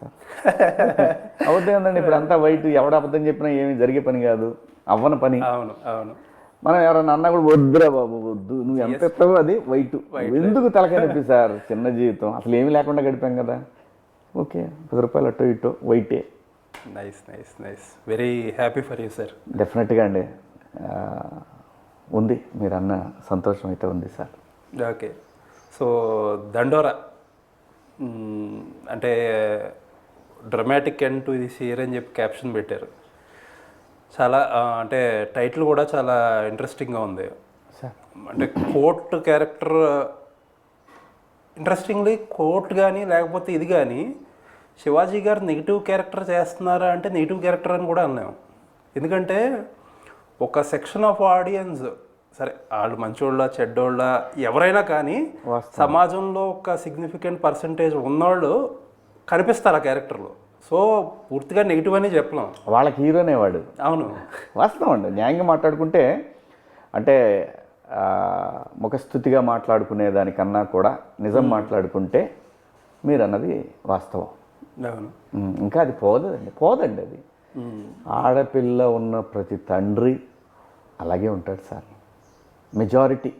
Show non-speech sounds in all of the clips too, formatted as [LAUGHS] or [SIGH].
Sir. అవుతే ఉందండి ఇప్పుడు అంతా వైట్ ఎవడ అబద్ధం చెప్పినా ఏమి జరిగే పని కాదు అవ్వని పని. అవును అవును. మనం ఎవరన్నా అన్నా కూడా వద్దురా బాబు వద్దు నువ్వు ఎంత ఇస్తావో అది వైట్. ఎందుకు తలకాయ నొప్పి సార్? చిన్న జీవితం. అసలు ఏమీ లేకుండా గడిపాం కదా. ఓకే పది రూపాయలు అటో ఇటో వైటే. Nice nice nice very happy for you sir డెఫినెట్గా అండి. ఉంది. మీరు అన్న సంతోషం అయితే ఉంది సార్. ఓకే సో దండోరా అంటే dramatic end to this year అని చెప్పి క్యాప్షన్ పెట్టారు. చాలా అంటే టైటిల్ కూడా చాలా ఇంట్రెస్టింగ్గా ఉంది. సార్ అంటే కోర్ట్ క్యారెక్టర్ ఇంట్రెస్టింగ్లీ కోర్ట్ కానీ లేకపోతే ఇది కానీ శివాజీ గారు నెగిటివ్ క్యారెక్టర్ చేస్తున్నారా అంటే నెగిటివ్ క్యారెక్టర్ అని కూడా అనలేము ఎందుకంటే ఒక సెక్షన్ ఆఫ్ ఆడియన్స్ సరే వాళ్ళు మంచోళ్ళ చెడ్డోళ్ళ ఎవరైనా కానీ సమాజంలో ఒక సిగ్నిఫికెంట్ పర్సంటేజ్ ఉన్నోళ్ళు కనిపిస్తారు ఆ క్యారెక్టర్లో. సో పూర్తిగా నెగిటివ్ అని చెప్పలేం. వాళ్ళకి హీరోనే వాడు అవును. వాస్తవం అండి. న్యాయంగా మాట్లాడుకుంటే అంటే ముఖస్థుతిగా మాట్లాడుకునే దానికన్నా కూడా నిజం మాట్లాడుకుంటే మీరు అన్నది వాస్తవం. అవును. ఇంకా అది పోదండి పోదండి అది. ఆడపిల్ల ఉన్న ప్రతి తండ్రి అలాగే ఉంటాడు సార్. మెజారిటీ.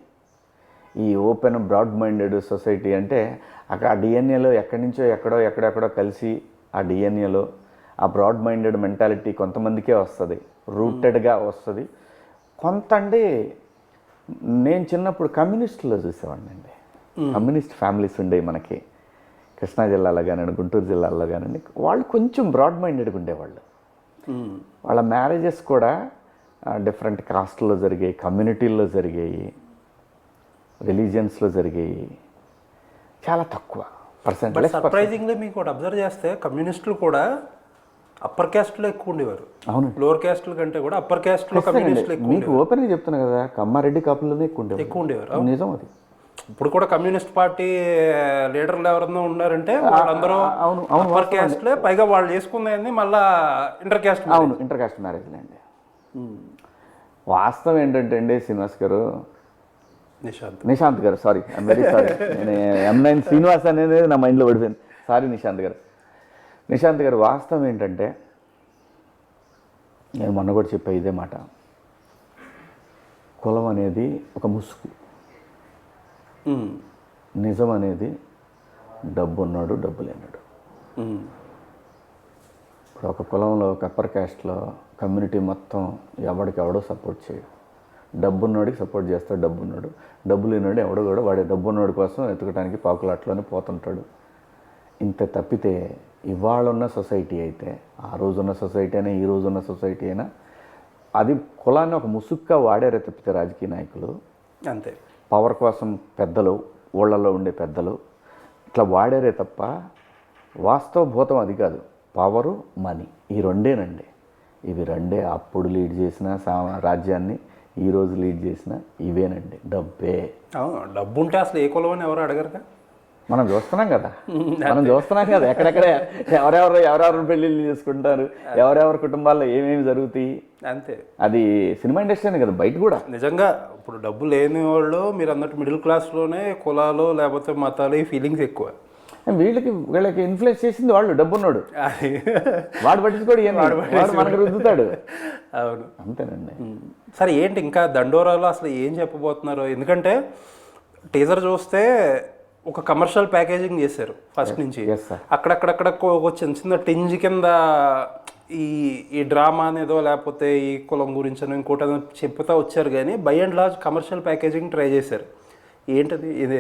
ఈ ఓపెన్ బ్రాడ్ మైండెడ్ సొసైటీ అంటే అక్కడ ఆ డిఎన్ఏలో ఎక్కడి నుంచో ఎక్కడో ఎక్కడెక్కడో కలిసి ఆ డిఎన్ఏలో ఆ బ్రాడ్ మైండెడ్ మెంటాలిటీ కొంతమందికే వస్తుంది రూటెడ్గా వస్తుంది. కొంత అంటే నేను చిన్నప్పుడు కమ్యూనిస్టులో చూసేవాడిని అండి. కమ్యూనిస్ట్ ఫ్యామిలీస్ ఉండేవి మనకి. కృష్ణా జిల్లాలో కానివ్వండి గుంటూరు జిల్లాలో కానివ్వండి వాళ్ళు కొంచెం బ్రాడ్ మైండెడ్గా ఉండేవాళ్ళు. వాళ్ళ మ్యారేజెస్ కూడా డిఫరెంట్ కాస్ట్లో జరిగాయి కమ్యూనిటీల్లో జరిగాయి. రిలీజియన్స్లో జరిగాయి చాలా తక్కువ పర్సెంట్. సర్ప్రైజింగ్లీ మీకు ఒకటి అబ్జర్వ్ చేస్తే కమ్యూనిస్టులు కూడా అప్పర్ క్యాస్ట్లో ఎక్కువ ఉండేవారు. అవును. లోవర్ క్యాస్ట్ల కంటే కూడా అప్పర్ క్యాస్ట్లో కమ్యూనిస్టులు ఎక్కువ మీకు ఓపెన్గా చెప్తున్నా కదా కమ్మారెడ్డి కాపులోనే ఎక్కువ ఉండేవాళ్ళు. ఎక్కువ ఉండేవారు నిజం అది. ఇప్పుడు కూడా కమ్యూనిస్ట్ పార్టీ లీడర్లు ఎవరన్నా ఉన్నారంటే వాళ్ళందరూ అవును అవును అప్పర్ క్యాస్ట్లే పైగా వాళ్ళు చేసుకునేది మళ్ళా ఇంటర్ క్యాస్ట్ అవును ఇంటర్ కాస్ట్ మ్యారేజ్లే అండి వాస్తవం ఏంటంటే అండి శ్రీనివాస్ గారు నిశాంత్. నిశాంత్ గారు సారీ ఐమ్ వెరీ సారీ నేను ఎం నైన్ శ్రీనివాస్ అనేది నా మైండ్లో పడిపోయింది. సారీ నిశాంత్ గారు. నిశాంత్ గారు వాస్తవం ఏంటంటే నేను మొన్న కూడా చెప్పా ఇదే మాట. కులం అనేది ఒక ముసుగు. నిజం అనేది డబ్బు ఉన్నాడు డబ్బు లేనాడు. ఇప్పుడు ఒక కులంలో ఒక అప్పర్ క్యాస్ట్లో కమ్యూనిటీ మొత్తం ఎవడికి ఎవడో సపోర్ట్ చేయడు. డబ్బు ఉన్నోడికి సపోర్ట్ చేస్తాడు డబ్బు ఉన్నాడు డబ్బు లేనివాడు ఎవడో కూడా వాడే డబ్బు ఉన్నోడి కోసం ఎత్తుకడానికి పాకులాట్లోనే పోతుంటాడు. ఇంత తప్పితే ఇవాళ ఉన్న సొసైటీ అయితే ఆ రోజున్న సొసైటీ అయినా ఈ రోజున్న సొసైటీ అయినా అది కులాన్ని ఒక ముసుగ్గా వాడారే తప్పితే రాజకీయ నాయకులు. అంతే. పవర్ కోసం పెద్దలు ఊళ్ళల్లో ఉండే పెద్దలు ఇట్లా వాడారే తప్ప వాస్తవ భూతం అది కాదు. Power money. ఈ రెండేనండి. ఇవి రెండే అప్పుడు లీడ్ చేసిన సా రాజ్యాన్ని ఈరోజు లీడ్ చేసిన ఇవేనండి. డబ్బే. అవును డబ్బు ఉంటే అసలు ఏ కులం అని ఎవరు అడగరుగా? మనం చూస్తున్నాం కదా. [LAUGHS] మనం చూస్తున్నాం కదా. ఎక్కడెక్కడ ఎవరెవరు ఎవరెవరు పెళ్ళిళ్ళు చేసుకుంటారు ఎవరెవరి కుటుంబాల్లో ఏమేమి జరుగుతాయి? అంతే. అది సినిమా ఇండస్ట్రీ కదా బయట కూడా. నిజంగా ఇప్పుడు డబ్బు లేని వాళ్ళు మీరు అన్నట్టు మిడిల్ క్లాస్లోనే కులాలు లేకపోతే మతాలు ఈ ఫీలింగ్స్ ఎక్కువ. వీళ్ళకి వీళ్ళకి ఇన్ఫ్లుయెన్స్ చేసింది వాళ్ళు డబ్బున్నాడు. వాడు పట్టించుకోడు వాడు మనకు రుద్దుతాడు. అవును. అంతేనండి. సరే ఏంటి ఇంకా దండోరాలో అసలు ఏం చెప్పబోతున్నారు? ఎందుకంటే టీజర్ చూస్తే ఒక కమర్షియల్ ప్యాకేజింగ్ చేశారు ఫస్ట్ నుంచి. అక్కడక్కడక్కడ ఒక చిన్న చిన్న టింజ్ కింద ఈ ఈ డ్రామా అనేదో లేకపోతే ఈ కులం గురించి ఇంకోటి చెప్పుతా వచ్చారు కానీ by and large commercial packaging try చేశారు. ఏంటది? ఇది